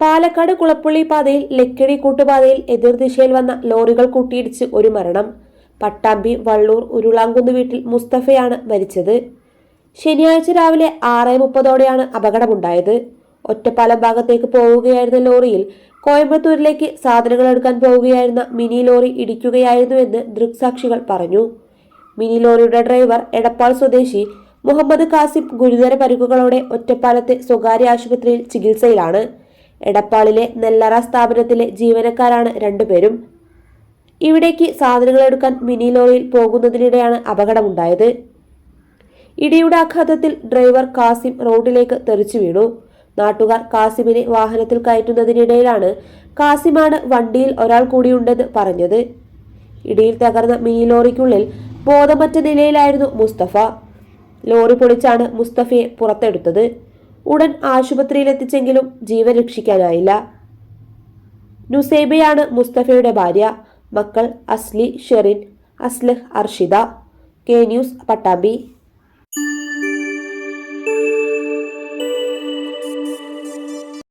പാലക്കാട് കുളപ്പള്ളി പാതയിൽ ലക്കിടി കൂട്ടുപാതയിൽ എതിർദിശയിൽ വന്ന ലോറികൾ കൂട്ടിയിടിച്ച് ഒരു മരണം. പട്ടാമ്പി വള്ളൂർ ഉരുളാങ്കുന്ന് വീട്ടിൽ മുസ്തഫയാണ് മരിച്ചത്. ശനിയാഴ്ച രാവിലെ ആറ് മുപ്പതോടെയാണ് അപകടമുണ്ടായത്. ഒറ്റപ്പാലം ഭാഗത്തേക്ക് പോവുകയായിരുന്ന ലോറിയിൽ കോയമ്പത്തൂരിലേക്ക് സാധനങ്ങൾ എടുക്കാൻ പോവുകയായിരുന്ന മിനി ലോറി ഇടിക്കുകയായിരുന്നുവെന്ന് ദൃക്സാക്ഷികൾ പറഞ്ഞു. മിനി ലോറിയുടെ ഡ്രൈവർ എടപ്പാൾ സ്വദേശി മുഹമ്മദ് കാസിം ഗുരുതര പരിക്കുകളോടെ ഒറ്റപ്പാലത്തെ സ്വകാര്യ ആശുപത്രിയിൽ ചികിത്സയിലാണ്. എടപ്പാളിലെ നെല്ലറ സ്ഥാപനത്തിലെ ജീവനക്കാരാണ് രണ്ടുപേരും. ഇവിടേക്ക് സാധനങ്ങൾ എടുക്കാൻ മിനി ലോറിയിൽ പോകുന്നതിനിടെയാണ് അപകടമുണ്ടായത്. ഇടിയുടെ ആഘാതത്തിൽ ഡ്രൈവർ കാസിം റോഡിലേക്ക് തെറിച്ചു വീണു. നാട്ടുകാർ കാസിമിനെ വാഹനത്തിൽ കയറ്റുന്നതിനിടയിലാണ് കാസിമാണ് വണ്ടിയിൽ ഒരാൾ കൂടിയുണ്ടെന്ന് പറഞ്ഞത്. ഇടിയിൽ തകർന്ന മിനി ലോറിക്കുള്ളിൽ ബോധമറ്റ നിലയിലായിരുന്നു മുസ്തഫ. ലോറി പൊളിച്ചാണ് മുസ്തഫയെ പുറത്തെടുത്തത്. ഉടൻ ആശുപത്രിയിൽ എത്തിച്ചെങ്കിലും ജീവൻ രക്ഷിക്കാനായില്ല. നുസൈബയാണ് മുസ്തഫയുടെ ഭാര്യ. മക്കൾ Asli Sherin Aslah Arshida. K news Pattambi.